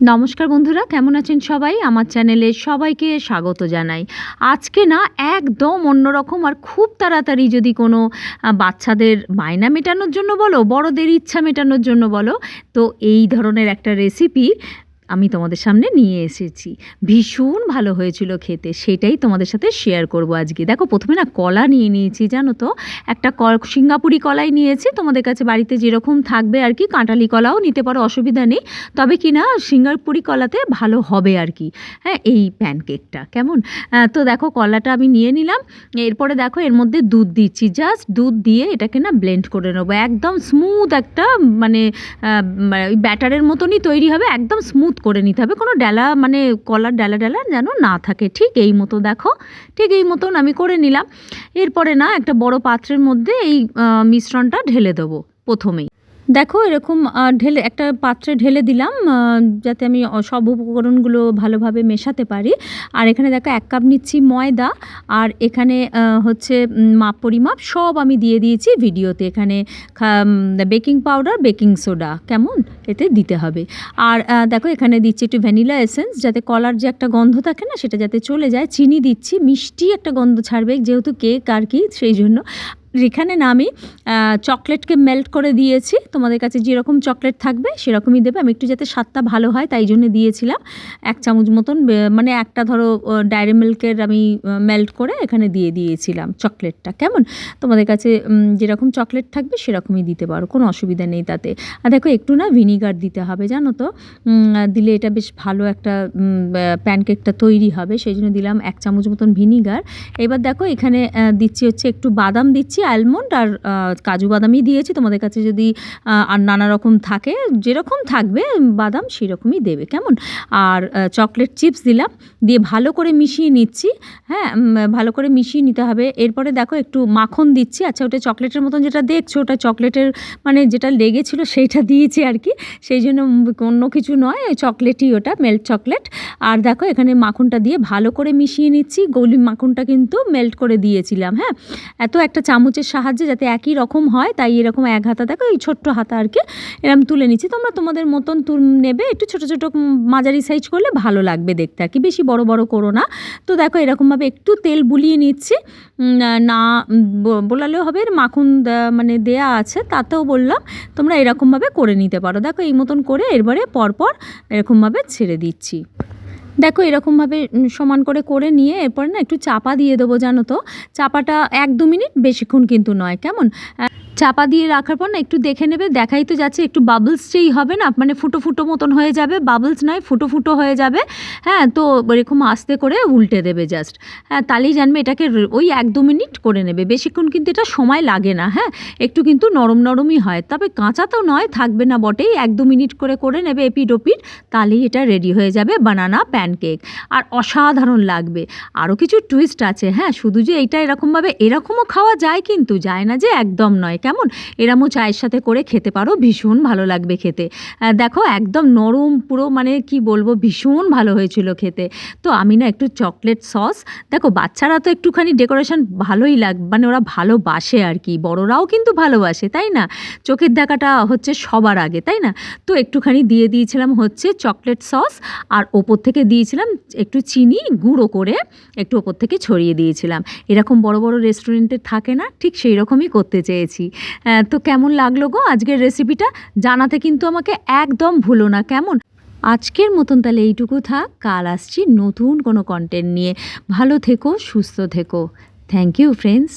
নমস্কার বন্ধুরা, কেমন আছেন সবাই? আমার চ্যানেলে সবাইকে স্বাগত জানাই। আজকে না একদম অন্যরকম আর খুব তাড়াতাড়ি যদি কোনো বাচ্চাদের বায়না মেটানোর জন্য বলো, বড়দের ইচ্ছা মেটানোর জন্য বলো, তো এই ধরনের একটা রেসিপি আমি তোমাদের সামনে নিয়ে এসেছি। ভীষণ ভালো হয়েছিল খেতে, সেটাই তোমাদের সাথে শেয়ার করব আজকে। দেখো, প্রথমে না কলা নিয়ে নিয়েছি, জানো তো? একটা সিঙ্গাপুরি কলাই নিয়েছি। তোমাদের কাছে বাড়িতে যেরকম থাকবে আর কি কাঁটালি কলাও নিতে পারো, অসুবিধা নেই। তবে কি না, সিঙ্গাপুরি কলাতে ভালো হবে আর কি। হ্যাঁ এই প্যানকেকটা কেমন? তো দেখো, কলাটা আমি নিয়ে নিলাম। এরপরে দেখো, এর মধ্যে দুধ দিচ্ছি। জাস্ট দুধ দিয়ে এটাকে না ব্লেন্ড করে নেব। একদম স্মুথ একটা মানে মানে ব্যাটারের মতনই তৈরি হবে, একদম স্মুথ করে নিতে হবে। কোনো ডালা মানে কলার ডালা ডালা যেন না থাকে। ঠিক এই মতো দেখো। ঠিক এই মতন আমি করে নিলাম। এরপরে না একটা বড় পাত্রের মধ্যে এই মিশ্রণটা ঢেলে দেবো প্রথমেই। দেখো এরকম ঢেলে একটা পাত্রে ঢেলে দিলাম যাতে আমি সব উপকরণগুলো ভালোভাবে মেশাতে পারি। আর এখানে দেখো এক কাপ নিচ্ছি ময়দা। আর এখানে হচ্ছে মাপ পরিমাপ সব আমি দিয়ে দিয়েছি ভিডিওতে। এখানে বেকিং পাউডার বেকিং সোডা কেমন? এতে দিতে হবে। আর দেখো এখানে দিচ্ছি একটু ভ্যানিলা এসেন্স, যাতে কলার যে একটা গন্ধ থাকে না, সেটা যাতে চলে যায়। চিনি দিচ্ছি, মিষ্টি একটা গন্ধ ছাড়বে যেহেতু কেক আর কি, সেই জন্য। এখানে না আমি চকলেটকে মেল্ট করে দিয়েছি। তোমাদের কাছে যেরকম চকলেট থাকবে, সেরকমই দেবে। আমি একটু যাতে স্বাদটা ভালো হয়, তাই জন্য দিয়েছিলাম। এক চামচ মতন মানে একটা ধরো ডায়েরি মিল্কের আমি মেল্ট করে এখানে দিয়ে দিয়েছিলাম চকলেটটা। কেমন? তোমাদের কাছে যেরকম চকলেট থাকবে, সেরকমই দিতে পারো, কোনো অসুবিধা নেই তাতে। আর দেখো, একটু না ভিনিগার দিতে হবে, জানো তো? দিলে এটা বেশ ভালো একটা প্যানকেকটা তৈরি হবে। সেই জন্য দিলাম এক চামচ মতন ভিনিগার এবার দেখো, এখানে দিচ্ছি হচ্ছে একটু বাদাম দিচ্ছি অ্যালমন্ড আর কাজু বাদামই দিয়েছি। তোমাদের কাছে যদি আর নানা রকম থাকে, যেরকম থাকবে, বাদাম সেরকমই দেবে, কেমন? আর চকলেট চিপস দিলাম, দিয়ে ভালো করে মিশিয়ে নিচ্ছি হ্যাঁ ভালো করে মিশিয়ে নিতে হবে। এরপরে দেখো একটু মাখন দিচ্ছি আচ্ছা ওটা চকলেটের মতন যেটা দেখছ, ওটা চকলেটের মানে যেটা লেগেছিল সেইটা দিয়েছি আর কি। সেই জন্য অন্য কিছু নয়, ওই চকলেটই ওটা মেল্ট চকলেট আর দেখো এখানে মাখনটা দিয়ে ভালো করে মিশিয়ে নিচ্ছি গলি মাখনটা কিন্তু মেল্ট করে দিয়েছিলাম হ্যাঁ। এত একটা চামচের সাহায্যে যাতে একই রকম হয়, তাই এরকম এক হাতা দেখো, এই ছোট্ট হাতা আর কি এরকম তুলে নিচ্ছি। তোমরা তোমাদের মতন তুল নেবে, একটু ছোটো ছোটো মাঝারি সাইজ করলে ভালো লাগবে দেখতে আর কি, বেশি বড় বড় করো না। তো দেখো এরকমভাবে একটু তেল বুলিয়ে নিচ্ছি। না বোলালেও হবে, এর মাখন মানে দেয়া আছে, তাতেও বললাম, তোমরা এরকমভাবে করে নিতে পারো। দেখো এই মতন করে এরবারে পরপর এরকমভাবে ছেড়ে দিচ্ছি। দেখো, এরকমভাবে সমান করে করে নিয়ে এরপর না একটু চাপা দিয়ে দেবো, জানো তো? চাপাটা এক দু মিনিট, বেশিক্ষণ কিন্তু নয়, কেমন? চাপা দিয়ে রাখার পর না একটু দেখে নেবে, দেখাই তো যাচ্ছে একটু বাবলস যেই হবে না মানে ফুটো ফুটো মতন হয়ে যাবে বাবলস নয়, ফুটো ফুটো হয়ে যাবে। হ্যাঁ তো এরকম আস্তে করে উল্টে দেবে জাস্ট হ্যাঁ তাহলেই জানবে এটাকে ওই এক দু মিনিট করে নেবে। বেশিক্ষণ কিন্তু এটা সময় লাগে না হ্যাঁ একটু কিন্তু নরম নরমই হয়। তবে কাঁচা তো নয়, থাকবে না বটেই, এক দু মিনিট করে করে নেবে এপিড ওপিড তাহলেই এটা রেডি হয়ে যাবে বানানা প্যানকেক আর অসাধারণ লাগবে। আরও কিছু টুইস্ট আছে হ্যাঁ শুধু যে এইটা এরকমভাবে, এরকমও খাওয়া যায় কিন্তু, যায় না যে একদম নয়। কেমন? এরমও চায়ের সাথে করে খেতে পারো, ভীষণ ভালো লাগবে খেতে। দেখো, একদম নরম, পুরো মানে কি বলব, ভীষণ ভালো হয়েছিল খেতে। তো আমি না একটু চকলেট সস। দেখো, বাচ্চারা তো একটুখানি ডেকোরেশন ভালোই লাগ মানে ওরা ভালোবাসে আর কি। বড়রাও কিন্তু ভালোবাসে তাই না? চোখের দেখাটা হচ্ছে সবার আগে, তাই না? তো একটুখানি দিয়ে দিয়েছিলাম হচ্ছে চকলেট সস, আর ওপর থেকে দিয়েছিলাম একটু চিনি গুঁড়ো করে একটু ওপর থেকে ছড়িয়ে দিয়েছিলাম। এরকম বড় বড় রেস্টুরেন্টে থাকে না, ঠিক সেই রকমই করতে চেয়েছি। তো কেমন লাগল গো আজকের রেসিপিটা জানাতে কিন্তু আমাকে একদম ভুলো না, কেমন? আজকের মতন তাহলে এইটুকু থাক, কাল আসছি নতুন কোনো কন্টেন্ট নিয়ে। ভালো থেকো, সুস্থ থেকো। Thank you friends